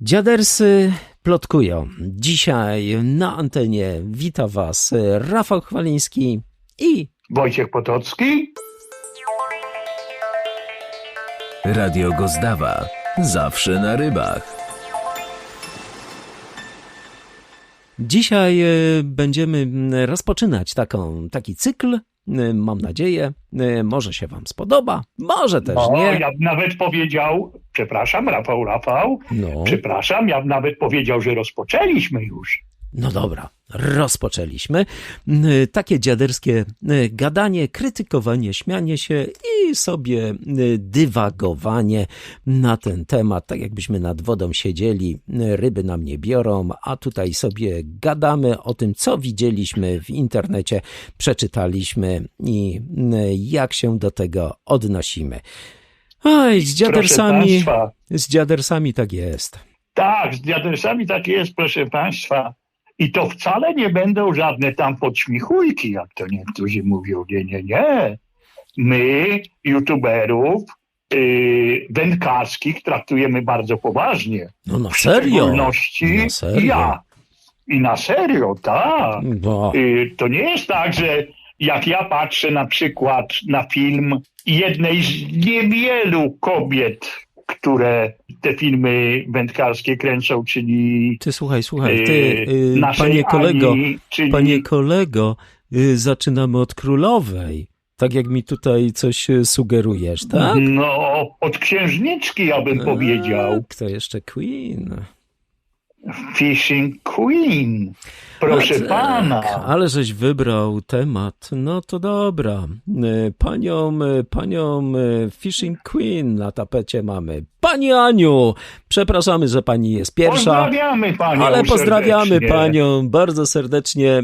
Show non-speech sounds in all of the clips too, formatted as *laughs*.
Dziadersy plotkują. Dzisiaj na antenie wita Was Rafał Chwaliński i Wojciech Potocki. Radio Gozdawa. Zawsze na rybach. Dzisiaj e, będziemy rozpoczynać taką, taki cykl. E, Mam nadzieję, e, może się Wam spodoba, może też No, nie. ja bym nawet powiedział, przepraszam, Rafał, Rafał, No, przepraszam, ja bym nawet powiedział, że rozpoczęliśmy już. No dobra, rozpoczęliśmy. Takie dziaderskie gadanie, krytykowanie, śmianie się i sobie dywagowanie na ten temat, tak jakbyśmy nad wodą siedzieli, ryby nam nie biorą, a tutaj sobie gadamy o tym, co widzieliśmy w internecie, przeczytaliśmy i jak się do tego odnosimy. Oj, z dziadersami, z dziadersami tak jest. tak, z diadersami tak jest, proszę Państwa. I to wcale nie będą żadne tam podśmichujki, jak to niektórzy mówią. Nie, nie, nie. My, youtuberów, yy, wędkarskich, traktujemy bardzo poważnie. No na W serio? szczególności Na serio? ja. I na serio, tak. No. Y, To nie jest tak, że jak ja patrzę na przykład na film jednej z niewielu kobiet, które te filmy wędkarskie kręcą, czyli Ty słuchaj, słuchaj, ty, y, naszej panie kolego, Ani, czyli panie kolego, y, zaczynamy od królowej. Tak jak mi tutaj coś y, sugerujesz, tak? no od księżniczki, ja bym powiedział. A, Kto jeszcze Queen? Fishing Queen. Proszę tak, pana. Ale żeś wybrał temat, no to dobra. Panią, y, panią y, Fishing Queen na tapecie mamy. Pani Aniu, przepraszamy, że pani jest pierwsza. Pozdrawiamy panią Ale pozdrawiamy serdecznie. panią bardzo serdecznie, e,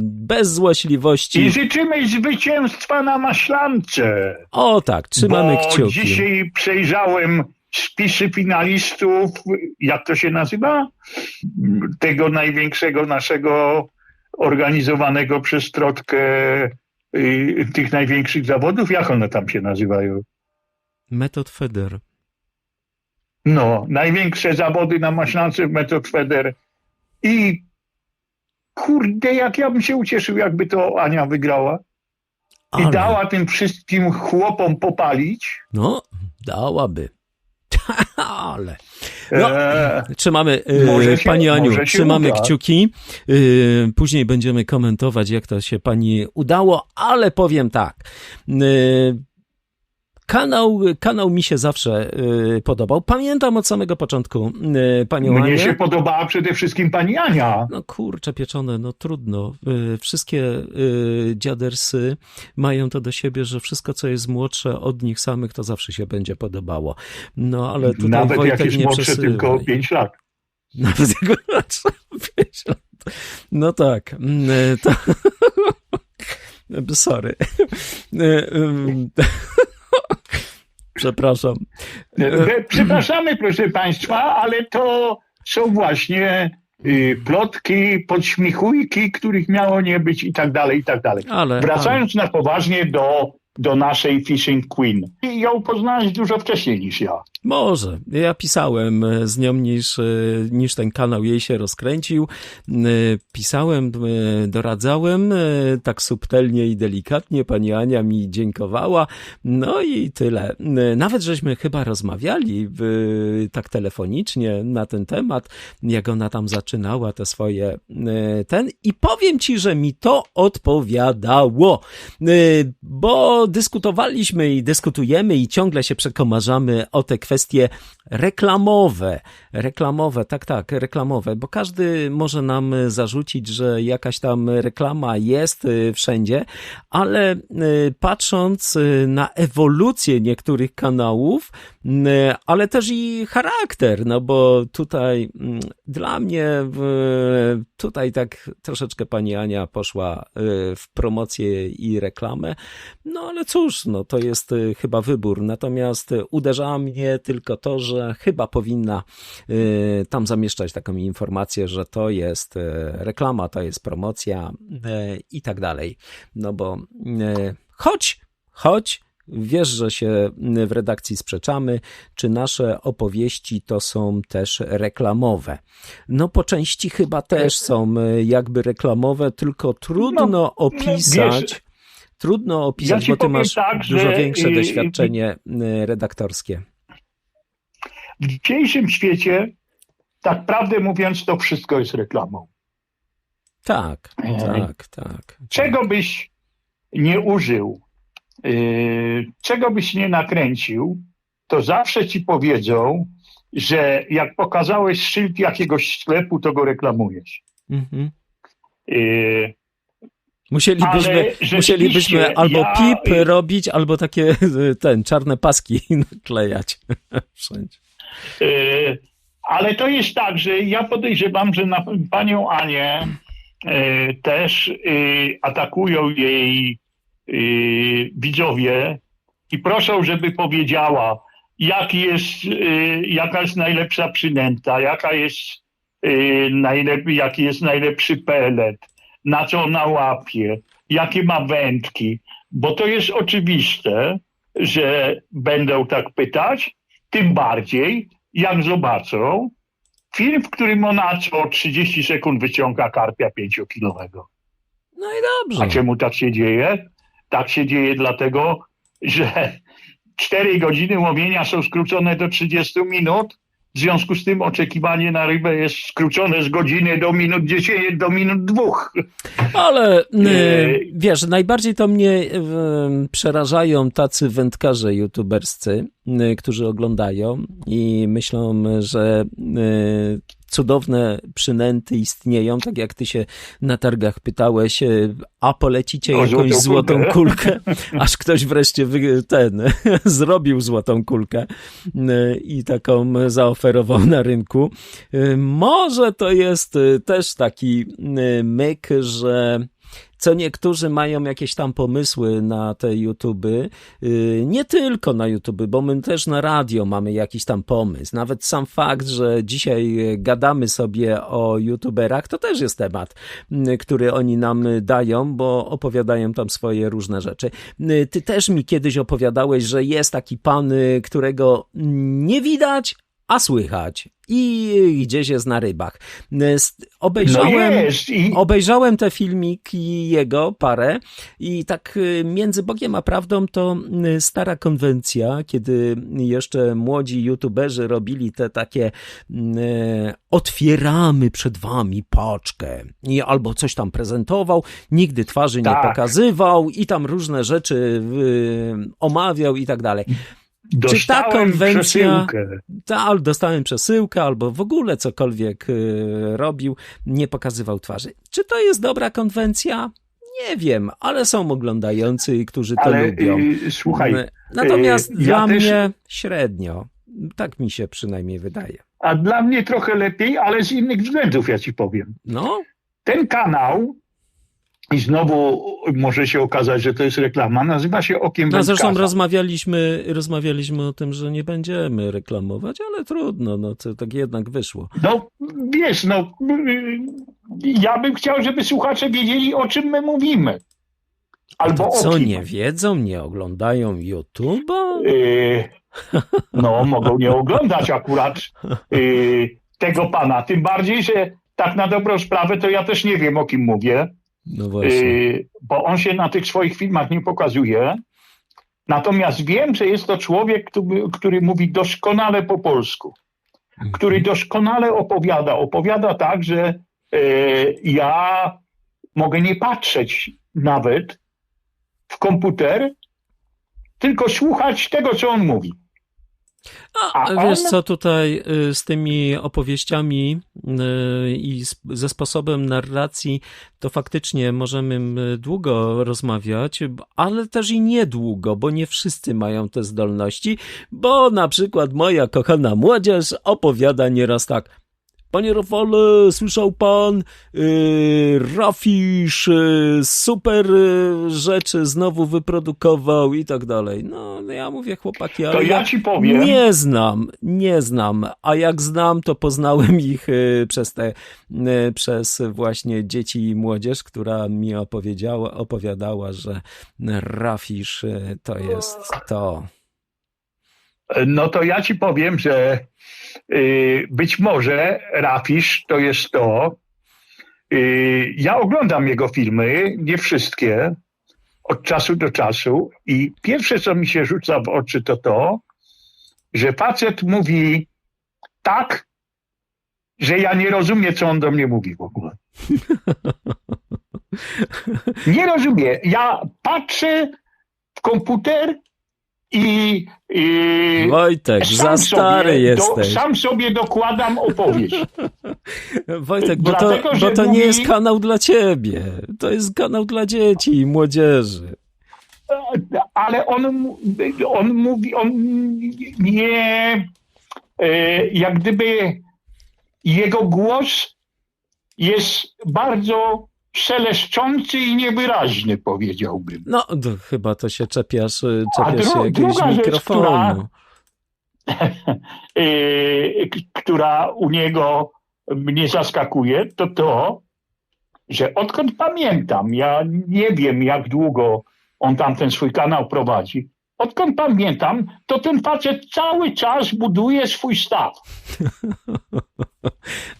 bez złośliwości. I życzymy zwycięstwa na maślance. O tak, trzymamy bo kciuki. dzisiaj przejrzałem spisy finalistów, jak to się nazywa? Tego największego naszego organizowanego przez Trotkę y, tych największych zawodów. Jak one tam się nazywają? Metod Feder. No, największe zawody na maślance w Metod Feder. I kurde, jak ja bym się ucieszył, jakby to Ania wygrała. I Ale, dała tym wszystkim chłopom popalić. no, dałaby. *laughs* Ale. No, Eee, Trzymamy, Może e, się- Pani Aniu, może trzymamy uda. kciuki. E, Później będziemy komentować, jak to się Pani udało, ale powiem tak. Kanał, kanał mi się zawsze e, podobał. Pamiętam od samego początku e, Panią Mnie Anię. się podobała przede wszystkim pani Ania. No kurczę pieczone, no trudno. Y, Wszystkie y, dziadersy mają to do siebie, że wszystko, co jest młodsze od nich samych, to zawsze się będzie podobało. No ale tutaj Nawet Wojtek jak jest nie młodsze przesywaj. tylko 5 lat. Nawet jak *laughs* młodsze o pięć lat. No tak. mm, y, To... *laughs* Sorry. *laughs* Przepraszam. E, Przepraszamy, proszę państwa, ale to są właśnie y, plotki, podśmichujki, których miało nie być i tak dalej, i tak dalej. Ale, Wracając na poważnie do, do naszej Fishing Queen. I ją poznałeś dużo wcześniej niż ja. Może. Ja pisałem e, z nią, niż, e, niż ten kanał jej się rozkręcił. E, Pisałem, doradzałem, tak subtelnie i delikatnie. Pani Ania mi dziękowała. No i tyle. Nawet żeśmy chyba rozmawiali tak telefonicznie na ten temat, jak ona tam zaczynała te swoje ten. I powiem ci, że mi to odpowiadało. Bo dyskutowaliśmy i dyskutujemy i ciągle się przekomarzamy o te kwestie reklamowe. Reklamowe, tak, tak, reklamowe, bo każdy może nam zarzucić, że jakaś tam reklama jest y, wszędzie, ale y, patrząc na ewolucję niektórych kanałów, ale też i charakter, no bo tutaj mm, dla mnie tutaj tak troszeczkę pani Ania poszła w promocję i reklamę, no ale cóż, no to jest chyba wybór. Natomiast uderza mnie tylko to, że chyba powinna y, tam zamieszczać taką informację, że to jest y, reklama, to jest promocja y, i tak dalej. No bo choć, choć Wiesz, że się w redakcji sprzeczamy, czy nasze opowieści to są też reklamowe. No po części chyba też są jakby reklamowe, tylko trudno No, opisać. wiesz, trudno opisać, ci bo ty masz tak, dużo że, większe doświadczenie redaktorskie. W dzisiejszym świecie, tak prawdę mówiąc, to wszystko jest reklamą. Tak, Ej. tak, tak. Czego byś nie użył, yy, czego byś nie nakręcił, to zawsze ci powiedzą, że jak pokazałeś szyld jakiegoś sklepu, to go reklamujesz. Mhm. Yy, Musielibyśmy, musielibyśmy albo ja- pip robić, albo takie ten czarne paski *laughs* naklejać *laughs* wszędzie. Yy, ale to jest tak, że ja podejrzewam, że na panią Anię yy, też yy, atakują jej widzowie i proszą, żeby powiedziała, jaki jest, jaka jest najlepsza przynęta, jaka jest, yy, najlep- jaki jest najlepszy pelet, na co ona łapie, jakie ma wędki, bo to jest oczywiste, że będą tak pytać, tym bardziej, jak zobaczą film, w którym ona co 30 sekund wyciąga karpia 5-kilowego. No i dobrze. A czemu tak się dzieje? Tak się dzieje dlatego, że 4 godziny łowienia są skrócone do 30 minut. W związku z tym oczekiwanie na rybę jest skrócone z godziny do minut 10, do minut dwóch. Ale y, Yy. wiesz, najbardziej to mnie przerażają tacy wędkarze youtuberscy, y, którzy oglądają i myślą, że y, cudowne przynęty istnieją, tak jak ty się na targach pytałeś, y, a polecicie O jakąś złotą kulkę. kulkę, *laughs* aż ktoś wreszcie ten *laughs* zrobił złotą kulkę y, i taką zaoferował na rynku. Y, Może to jest też taki myk, że co niektórzy mają jakieś tam pomysły na te YouTuby, y, nie tylko na YouTube, bo my też na radio mamy jakiś tam pomysł. Nawet sam fakt, że dzisiaj gadamy sobie o YouTuberach, to też jest temat, y, który oni nam dają, bo opowiadają tam swoje różne rzeczy. Y, Ty też mi kiedyś opowiadałeś, że jest taki pan, którego nie widać, a słychać. I gdzieś jest na rybach. No Obejrzałem. jest. I, Obejrzałem te filmiki jego parę i tak y, między Bogiem a prawdą to y, stara konwencja, kiedy jeszcze młodzi youtuberzy robili te takie y, otwieramy przed wami paczkę i albo coś tam prezentował, nigdy twarzy nie Tak. pokazywał i tam różne rzeczy omawiał i tak dalej. Dostałem konwencja- przesyłkę. Ta, dostałem przesyłkę, albo w ogóle cokolwiek y, robił, nie pokazywał twarzy. Czy to jest dobra konwencja? Nie wiem, ale są oglądający, którzy to Ale lubią. y, słuchaj, Y, Natomiast y, ja dla też- mnie średnio. Tak mi się przynajmniej wydaje. a dla mnie trochę lepiej, ale z innych względów ja ci powiem. No, Ten kanał, i znowu może się okazać, że to jest reklama, nazywa się Okiem no zresztą Wędkarza. rozmawialiśmy, rozmawialiśmy o tym, że nie będziemy reklamować, ale trudno, no to tak jednak wyszło. No wiesz, no ja bym chciał, żeby słuchacze wiedzieli, o czym my mówimy. Albo co, nie wiedzą, nie oglądają YouTube'a? Y, no, mogą nie oglądać akurat y, tego pana. Tym bardziej, że tak na dobrą sprawę to ja też nie wiem, o kim mówię. No właśnie. Y, bo on się na tych swoich filmach nie pokazuje. Natomiast wiem, że jest to człowiek, który, który mówi doskonale po polsku, który doskonale opowiada. Opowiada tak, że y, ja mogę nie patrzeć nawet w komputer, tylko słuchać tego, co on mówi. A, wiesz on- co, tutaj y, z tymi opowieściami y, i ze sposobem narracji, to faktycznie możemy długo rozmawiać, ale też i niedługo, bo nie wszyscy mają te zdolności, bo na przykład moja kochana młodzież opowiada nieraz tak. Panie Rafale, słyszał pan, yy, Rafisz yy, super yy, rzeczy znowu wyprodukował i tak dalej. No, no ja mówię, chłopaki, ale To ja ci powiem. nie znam, nie znam, a jak znam, to poznałem *laughs* ich y, przez te, y, przez właśnie dzieci i młodzież, która mi opowiedziała, opowiadała, że Rafisz y, to jest to. No to ja ci powiem, że być może Rafisz to jest to. Y, ja oglądam jego filmy, nie wszystkie, od czasu do czasu i pierwsze, co mi się rzuca w oczy, to to, że facet mówi tak, że ja nie rozumiem, co on do mnie mówi w ogóle. *laughs* Nie rozumiem. Ja patrzę w komputer i, Wojtek, za stary jesteś. Sam sobie dokładam opowieść. *laughs* Wojtek, bo to, Dlatego, bo że to nie mówi- jest kanał dla ciebie. To jest kanał dla dzieci i młodzieży. Ale on, on mówi, on nie, e, jak gdyby jego głos jest bardzo szeleszczący i niewyraźny, powiedziałbym. No, to chyba to się czepiasz, y, czepiasz się dru- jakiegoś druga rzecz, mikrofonu. która- *laughs* k- która u niego mnie zaskakuje, to to, że odkąd pamiętam, ja nie wiem jak długo on tam ten swój kanał prowadzi, odkąd pamiętam, to ten facet cały czas buduje swój staw. *laughs*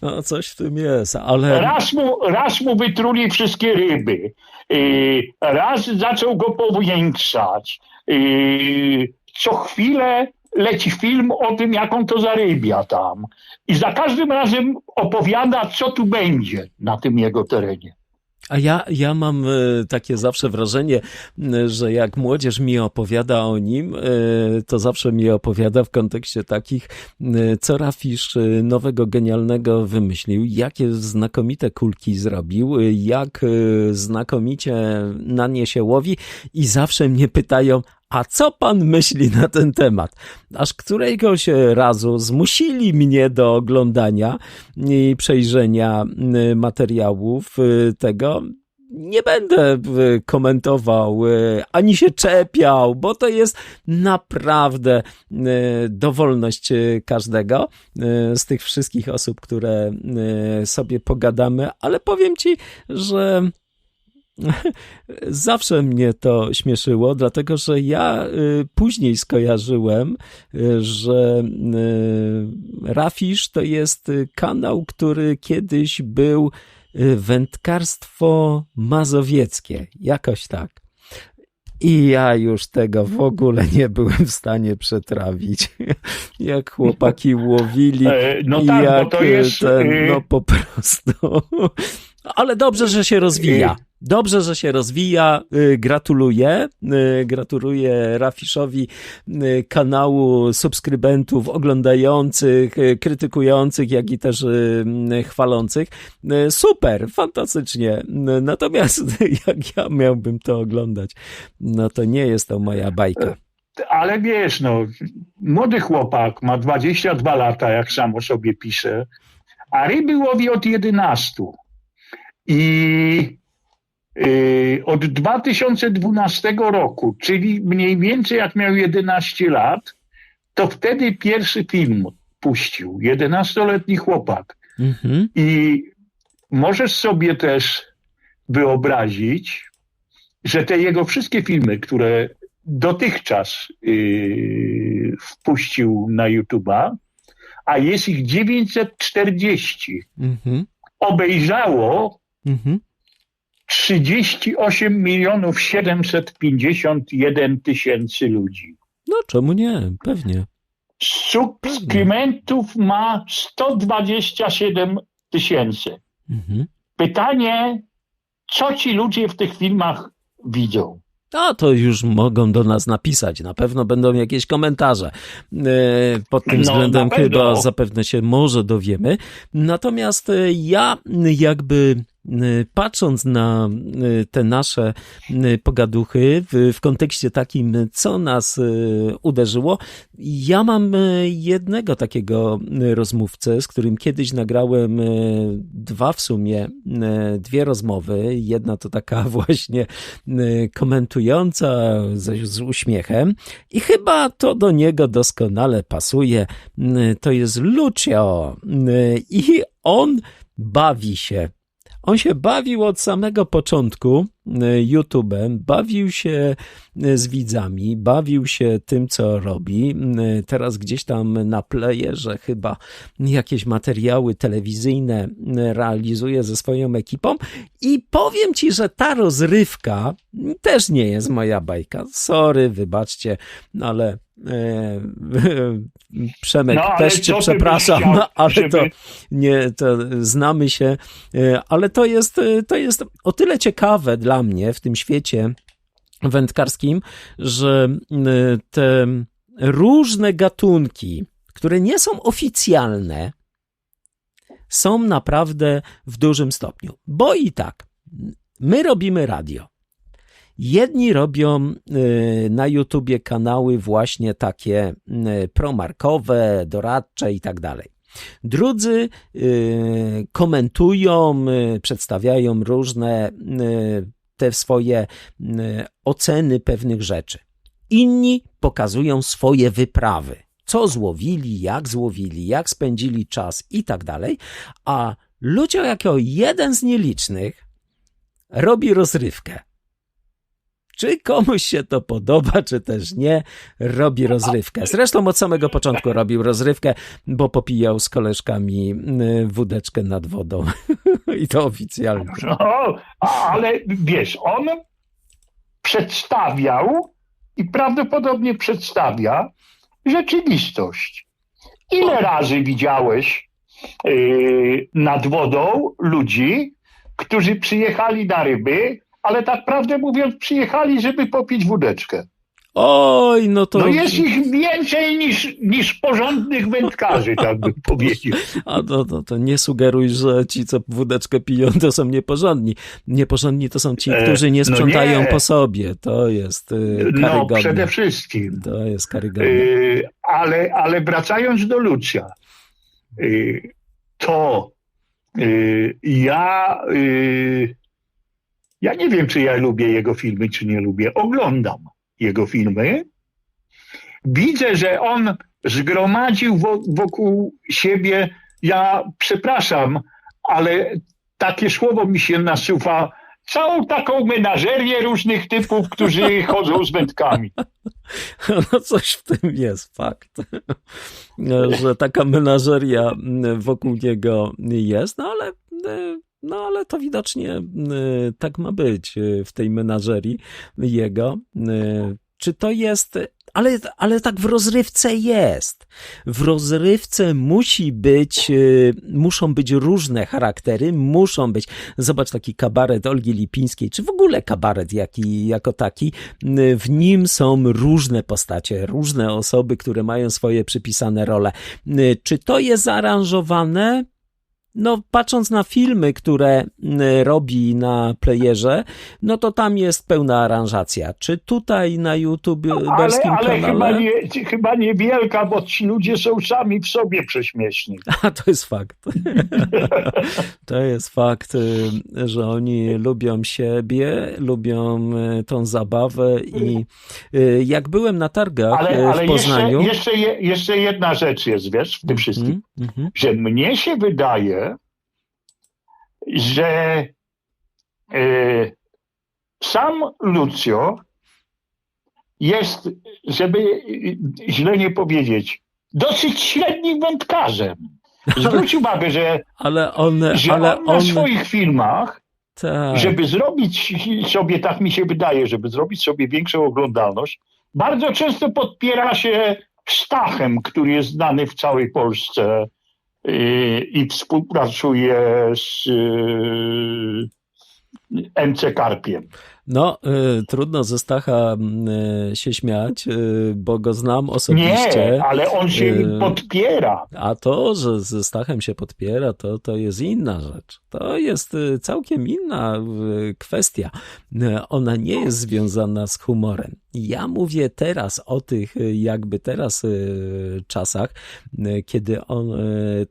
No, coś w tym jest, ale... Raz mu, raz mu wytruli wszystkie ryby, yy, raz zaczął go powiększać. Yy, co chwilę leci film o tym, jak on to zarybia tam. I za każdym razem opowiada, co tu będzie na tym jego terenie. A ja, ja mam e, takie zawsze wrażenie, m, że jak młodzież mi opowiada o nim, e, to zawsze mi opowiada w kontekście takich, co Rafisz e, nowego, genialnego wymyślił, jakie znakomite kulki zrobił, e, jak e, znakomicie na nie się łowi i zawsze mnie pytają, a co pan myśli na ten temat? Aż któregoś razu zmusili mnie do oglądania i przejrzenia materiałów y, tego. Nie będę y, komentował y, ani się czepiał, bo to jest naprawdę dowolność każdego z tych wszystkich osób, które sobie pogadamy, ale powiem ci, że *laughs* Zawsze mnie to śmieszyło, dlatego że ja y, później skojarzyłem, y, że y, Rafisz to jest kanał, który kiedyś był wędkarstwo mazowieckie, jakoś tak. I ja już tego w ogóle nie byłem w stanie przetrawić. *laughs* Jak chłopaki łowili. *laughs* E, no i tak, bo jak to jest, ten, no po prostu. Ale dobrze, że się rozwija. Dobrze, że się rozwija. Y, Gratuluję. Y, Gratuluję Rafiszowi y, kanału subskrybentów oglądających, krytykujących, jak i też chwalących. Super, fantastycznie. Natomiast *laughs* jak ja miałbym to oglądać, no to nie jest to moja bajka. Ale wiesz, no, młody chłopak ma 22 lata, jak sam o sobie pisze, a ryby łowi od 11. I od 2012 roku, czyli mniej więcej jak miał 11 lat, to wtedy pierwszy film puścił. 11-letni chłopak. Mhm. I możesz sobie też wyobrazić, że te jego wszystkie filmy, które dotychczas yy, wpuścił na YouTube'a, a jest ich 940, Mhm. obejrzało Mhm. 38 milionów 751 tysięcy ludzi. No czemu nie? Pewnie. Subskrybentów ma 127 tysięcy. Mhm. Pytanie, co ci ludzie w tych filmach widzą? A to już mogą do nas napisać. Na pewno będą jakieś komentarze. E, Pod tym No, względem chyba zapewne się może dowiemy. Natomiast e, ja jakby patrząc na y, te nasze y, pogaduchy w, kontekście takim, co nas y, uderzyło, ja mam y, jednego takiego y, rozmówcę, z którym kiedyś nagrałem y, dwa w sumie, y, dwie rozmowy. Jedna to taka *laughs* właśnie y, komentująca z, z uśmiechem i chyba to do niego doskonale pasuje. Y, To jest Lucio y, i on bawi się. On się bawił od samego początku y, YouTube'em, bawił się y, z widzami, bawił się tym, co robi. Y, Teraz gdzieś tam na playerze chyba jakieś materiały telewizyjne realizuje ze swoją ekipą i powiem ci, że ta rozrywka też nie jest moja bajka. Sorry, wybaczcie, no ale e, *laughs* Przemek, No, też cię przepraszam, chciał, *laughs* ale żeby- to nie, to znamy się, e, ale to jest, e, to jest o tyle ciekawe dla mnie w tym świecie wędkarskim, że te różne gatunki, które nie są oficjalne, są naprawdę w dużym stopniu. Bo i tak, my robimy radio. Jedni robią y, na YouTubie kanały właśnie takie y, promarkowe, doradcze i tak dalej. Drudzy y, komentują, przedstawiają różne te swoje oceny pewnych rzeczy. Inni pokazują swoje wyprawy. Co złowili, jak złowili, jak spędzili czas i tak dalej. A Lucio jako jeden z nielicznych robi rozrywkę. Czy komuś się to podoba, czy też nie, robi rozrywkę. Zresztą od samego początku robił rozrywkę, bo popijał z koleżkami y, wódeczkę nad wodą. *laughs* I to oficjalnie. No, ale wiesz, on przedstawiał i prawdopodobnie przedstawia rzeczywistość. Ile razy widziałeś yy, nad wodą ludzi, którzy przyjechali na ryby, ale tak prawdę mówiąc, przyjechali, żeby popić wódeczkę. Oj, no to. No jest ich więcej niż, niż porządnych wędkarzy, tak bym *laughs* powiedział. A to, to, to nie sugeruj, że ci, co wódeczkę piją, to są nieporządni. Nieporządni to są ci, E, którzy nie no sprzątają nie. po sobie. To jest y, No karygodne. przede wszystkim. To jest karygodne. Yy, ale, ale wracając do Lucia, yy, to yy, ja, yy, ja nie wiem, czy ja lubię jego filmy, czy nie lubię. Oglądam jego filmy. Widzę, że on zgromadził wo- wokół siebie, ja przepraszam, ale takie słowo mi się nasuwa, całą taką menażerię różnych typów, którzy *laughs* chodzą z wędkami. No coś w tym jest, fakt. Że taka menażeria wokół niego jest, no ale, y, no ale to widocznie y, tak ma być y, w tej menażerii jego. Y, Czy to jest, ale, ale tak w rozrywce jest. W rozrywce musi być, muszą być różne charaktery, muszą być. Zobacz taki kabaret Olgi Lipińskiej, czy w ogóle kabaret jaki, jako taki. W nim są różne postacie, różne osoby, które mają swoje przypisane role. Czy to jest zaaranżowane? No, patrząc na filmy, które y, robi na playerze, no to tam jest pełna aranżacja. Czy tutaj na Ale, YouTube'skim ale chyba, kanale? nie, chyba niewielka, bo ci ludzie są sami w sobie prześmieszni. *laughs* A to jest fakt. *laughs* To jest fakt, y, że oni lubią siebie, lubią y, tą zabawę i y, jak byłem na targach Ale, y, ale w jeszcze, Poznaniu. jeszcze, je- jeszcze jedna rzecz jest, wiesz, w tym wszystkim, Mhm, że mnie się wydaje, że e, sam Lucio jest, żeby źle nie powiedzieć, dosyć średnim wędkarzem. *laughs* Zwróć uwagę, że, Ale on, że ale on na on, swoich filmach tak, żeby zrobić sobie, tak mi się wydaje, żeby zrobić sobie większą oglądalność, bardzo często podpiera się Stachem, który jest znany w całej Polsce yy, i współpracuje z yy, MC Karpiem. No, y, trudno ze Stacha y, się śmiać, y, bo go znam osobiście. Nie, ale on się Y, podpiera. A to, że ze Stachem się podpiera, to, to jest inna rzecz. To jest y, całkiem inna y, kwestia. Ona nie jest związana z humorem. Ja mówię teraz o tych, jakby teraz czasach, kiedy on,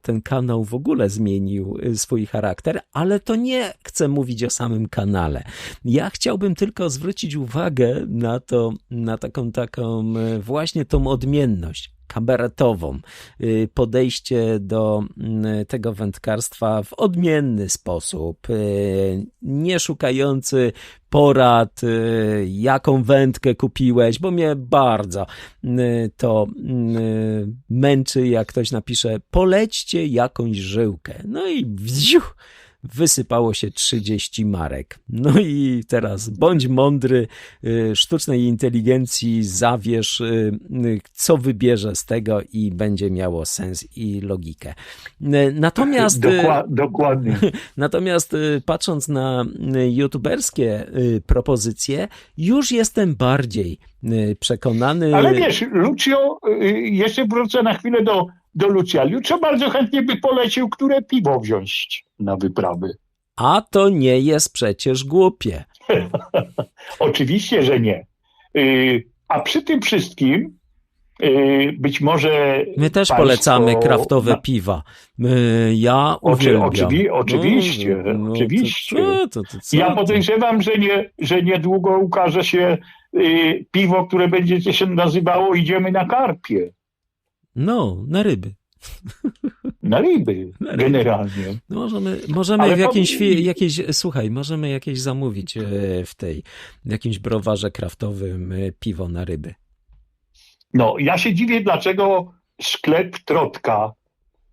ten kanał w ogóle zmienił swój charakter, ale to nie chcę mówić o samym kanale. Ja chciałbym tylko zwrócić uwagę na to, na taką, taką y, właśnie tą odmienność kabaretową, y, podejście do mm, tego wędkarstwa w odmienny sposób, nie szukający porad, jaką wędkę kupiłeś, bo mnie bardzo y, to y, męczy, jak ktoś napisze, polećcie jakąś żyłkę. No i wziu, wysypało się 30 marek. No i teraz bądź mądry, y, sztucznej inteligencji zawierz, y, y, co wybierze z tego i będzie miało sens i logikę. Natomiast, Dokła- dokładnie. *laughs* natomiast patrząc na youtuberskie propozycje, już jestem bardziej przekonany. Ale wiesz, Lucio, jeszcze wrócę na chwilę do, do Lucia. Lucio bardzo chętnie by polecił, które piwo wziąć na wyprawy. A to nie jest przecież głupie. *laughs* Oczywiście, że nie. Y, A przy tym wszystkim y, być może. My też państwo- polecamy kraftowe na- piwa. Y, Ja Oczy- oczywi- oczywiście, to- oczywiście. To, to, to, co Ja podejrzewam, że, nie, że niedługo ukaże się piwo, które będzie się nazywało Idziemy na karpie. No, na ryby. Na ryby, *laughs* Na ryby. generalnie. No Możemy, możemy Ale w chwili- jakiejś, słuchaj, możemy jakieś zamówić e, w tej, w jakimś browarze kraftowym e, piwo na ryby. No, ja się dziwię, dlaczego sklep Trotka,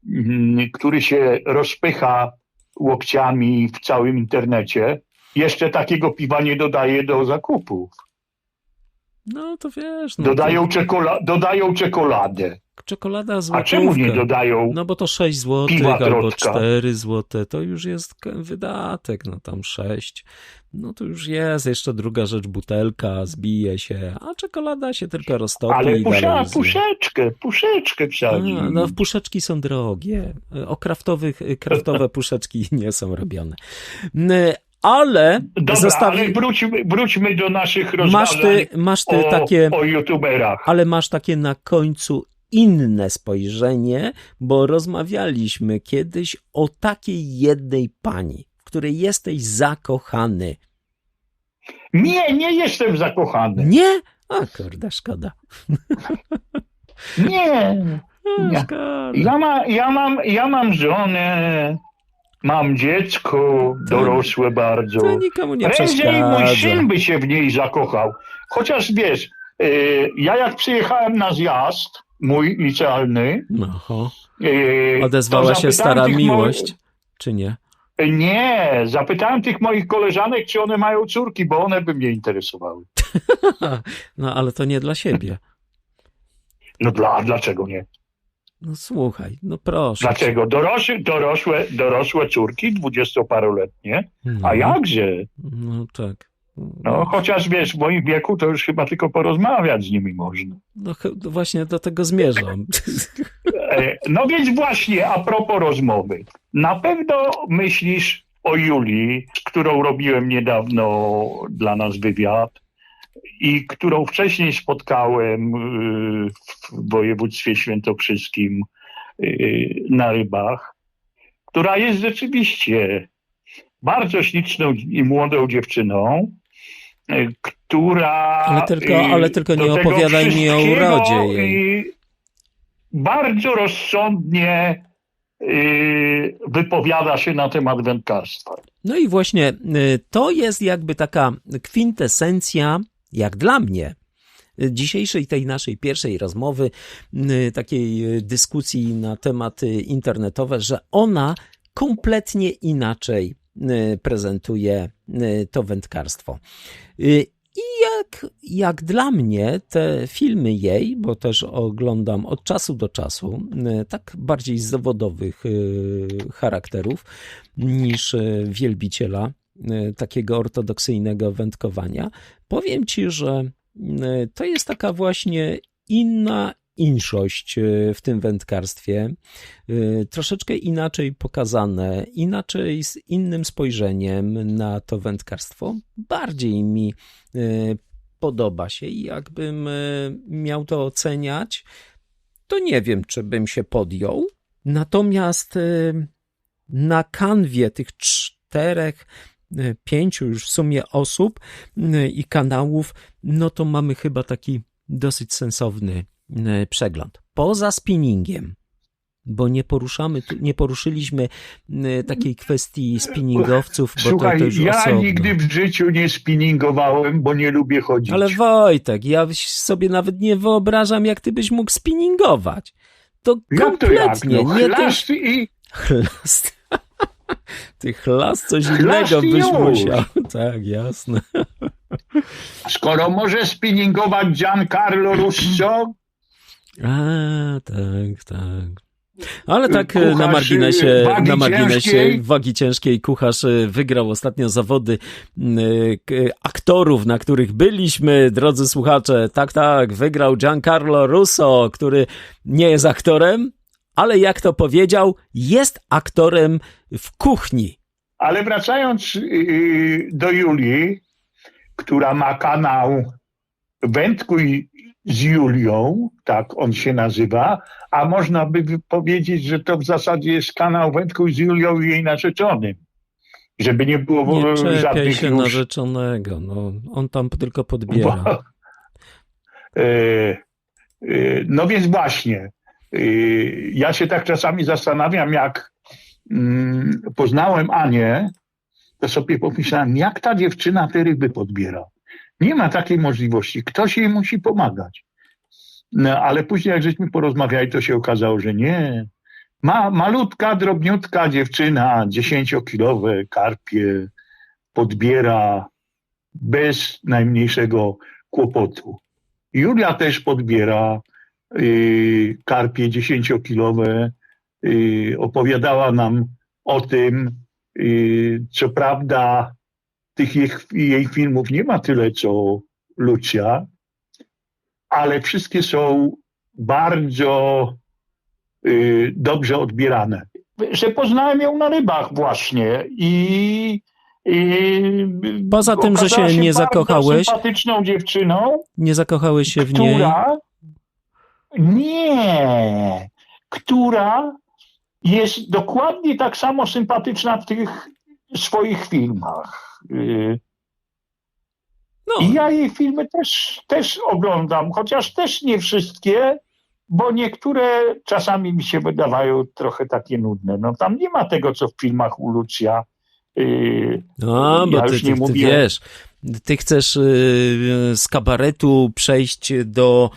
mm, który się rozpycha łokciami w całym internecie, jeszcze takiego piwa nie dodaje do zakupów. No to wiesz, no, Dodają, czekola- dodają czekoladę. Czekolada A złotówka. czemu nie dodają? No bo to 6 złotych Piwa albo Trotka. 4 złote, to już jest wydatek, no tam 6. No to już jest, jeszcze druga rzecz, butelka, zbije się, a czekolada się tylko roztopi Ale i pusza, puszeczkę, puszeczkę wsadzi. A, no puszeczki są drogie. O kraftowych, kraftowe *laughs* puszeczki nie są robione. Ale Dobra, zostawi... ale wróćmy, wróćmy do naszych rozważań masz ty, masz ty o, takie, o youtuberach. ale masz takie na końcu inne spojrzenie, bo rozmawialiśmy kiedyś o takiej jednej pani, w której jesteś zakochany. Nie, nie jestem zakochany. Nie? A kurde, szkoda. Nie. A, Nie. szkoda. Ja, ma, ja, mam, ja mam żonę, mam dziecko, dorosłe bardzo. To nikomu nie Prędzej mój syn by się w niej zakochał. Chociaż wiesz, y, ja jak przyjechałem na zjazd, mój licealny, No, y, odezwała się stara miłość, czy nie? Moich, nie, zapytałem tych moich koleżanek, czy one mają córki, bo one by mnie interesowały. *laughs* No, ale to nie dla siebie. No dla, a dlaczego nie? No słuchaj, no proszę. Dlaczego? Dorosłe, dorosłe, dorosłe córki, dwudziestoparoletnie, No, a jakże? No tak. No, chociaż wiesz, w moim wieku to już chyba tylko porozmawiać z nimi można. No no właśnie do tego zmierzam. E, No więc właśnie, a propos rozmowy. Na pewno myślisz o Julii, z którą robiłem niedawno dla nas wywiad i którą wcześniej spotkałem y, w województwie świętokrzyskim y, na rybach, która jest rzeczywiście bardzo śliczną i młodą dziewczyną, która... Ale tylko- y, ale tylko nie opowiadaj mi o urodzie jej. Bardzo rozsądnie y, wypowiada się na temat wędkarstwa. No i właśnie y, to jest jakby taka kwintesencja, jak dla mnie, dzisiejszej tej naszej pierwszej rozmowy, takiej dyskusji na tematy internetowe, że ona kompletnie inaczej prezentuje y, to wędkarstwo. Y, I jak, jak dla mnie te filmy jej, bo też oglądam od czasu do czasu, y, tak bardziej z zawodowych y, charakterów niż y, wielbiciela y, takiego ortodoksyjnego wędkowania. Powiem ci, że y, to jest taka właśnie inna inszość y, w tym wędkarstwie, y, troszeczkę inaczej pokazane, inaczej z innym spojrzeniem na to wędkarstwo. Bardziej mi y, podoba się i jakbym miał to oceniać, to nie wiem, czy bym się podjął. Natomiast na kanwie tych czterech, pięciu już w sumie osób i kanałów, no to mamy chyba taki dosyć sensowny przegląd. Poza spinningiem, bo nie poruszamy, nie poruszyliśmy y, takiej kwestii spinningowców, bo to, Słuchaj, to już ja osobno. nigdy w życiu nie spinningowałem, bo nie lubię chodzić. Ale Wojtek, ja sobie nawet nie wyobrażam, jak ty byś mógł spinningować. To jak to kompletnie jak? No, nie ten chlast i chlast. *laughs* Ty chlast coś Chlast innego i byś już. musiał. *laughs* Tak, jasne. skoro może spinningować Giancarlo Russo, A, tak, tak. Ale tak e, na Kucharz, marginesie, y, wagi na marginesie ciężkiej. wagi ciężkiej kucharz wygrał ostatnio zawody m, k- aktorów, na których byliśmy, drodzy słuchacze. Tak, tak, wygrał Giancarlo Russo, który nie jest aktorem, ale jak to powiedział, jest aktorem w kuchni. ale wracając do Julii, która ma kanał Wędkuj z Julią, tak on się nazywa, a można by powiedzieć, że to w zasadzie jest kanał Wędkuj z Julią i jej narzeczonym. Żeby nie było Nie żadnych się już... narzeczonego, no, on tam tylko podbiera. Bo, e, e, no więc właśnie, e, ja się tak czasami zastanawiam, jak mm, poznałem Anię, to sobie pomyślałem, jak ta dziewczyna te ryby podbiera. Nie ma takiej możliwości. Ktoś jej musi pomagać. No, ale później, jak żeśmy porozmawiali, to się okazało, że nie. Ma malutka, drobniutka dziewczyna, dziesięciokilowe karpie podbiera bez najmniejszego kłopotu. Julia też podbiera y, karpie dziesięciokilowe. Y, opowiadała nam o tym, y, co prawda tych jej, jej filmów nie ma tyle, co Lucia, ale wszystkie są bardzo y, dobrze odbierane. Że poznałem ją na rybach właśnie i, Poza tym, że okazała się nie zakochałeś? sympatyczną dziewczyną, Nie zakochałeś się w niej? która nie, która jest dokładnie tak samo sympatyczna w tych swoich filmach. Y, No, I ja jej filmy też, też oglądam, chociaż też nie wszystkie, bo niektóre czasami mi się wydawają trochę takie nudne. No tam nie ma tego, co w filmach u Lucia. Y, No, bo Ja ty, już ty, nie ty mówię- wiesz, ty chcesz y, z kabaretu przejść do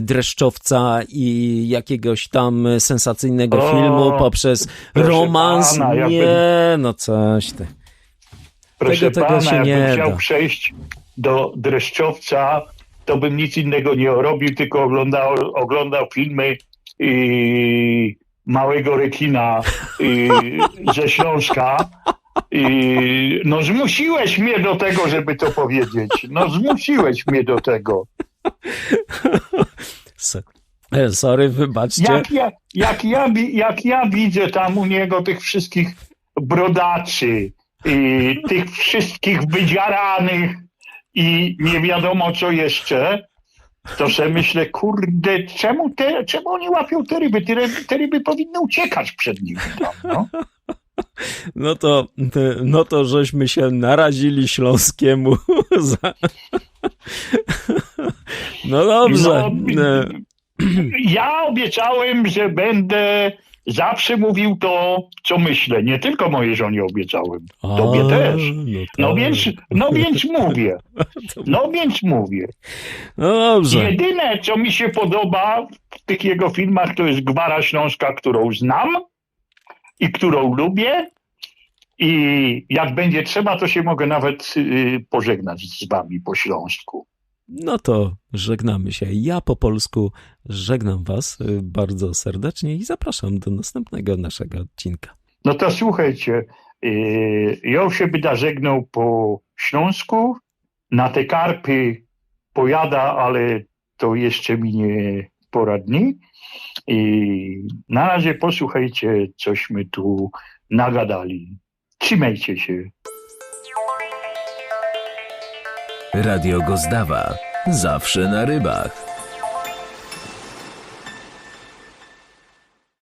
dreszczowca i jakiegoś tam sensacyjnego O, filmu poprzez romans. pana, jakby- nie, no coś ty. Proszę tego pana, jakbym chciał da. przejść do Dreszczowca, to bym nic innego nie robił, tylko oglądał, oglądał filmy i małego rekina i, *laughs* ze Śląska. I, no zmusiłeś mnie do tego, żeby to powiedzieć. No zmusiłeś mnie do tego. *laughs* E, Sorry, wybaczcie. Jak ja, jak, ja, jak ja widzę tam u niego tych wszystkich brodaczy, i tych wszystkich wydziaranych i nie wiadomo co jeszcze, to sobie myślę, kurde, czemu, te, czemu oni łapią te ryby? Te, ryby? te ryby powinny uciekać przed nimi tam, no. No to, no to żeśmy się narazili śląskiemu. *laughs* za- No dobrze. No, E, Ja obiecałem, że będę zawsze mówił to, co myślę. Nie tylko mojej żonie obiecałem. Tobie a, też. No, No tak. więc, no więc mówię. No więc mówię. No dobrze. Jedyne, co mi się podoba w tych jego filmach, to jest Gwara Śląska, którą znam i którą lubię. I jak będzie trzeba, to się mogę nawet y, pożegnać z wami po śląsku. No to żegnamy się. Ja po polsku żegnam Was y, bardzo serdecznie i zapraszam do następnego naszego odcinka. No to słuchajcie, Yy, ja się będę żegnał po Śląsku. Na te karpy pojada, ale to jeszcze mi nie pora dni. I na razie posłuchajcie, cośmy tu nagadali. Trzymajcie się. Radio Gozdawa. Zawsze na rybach.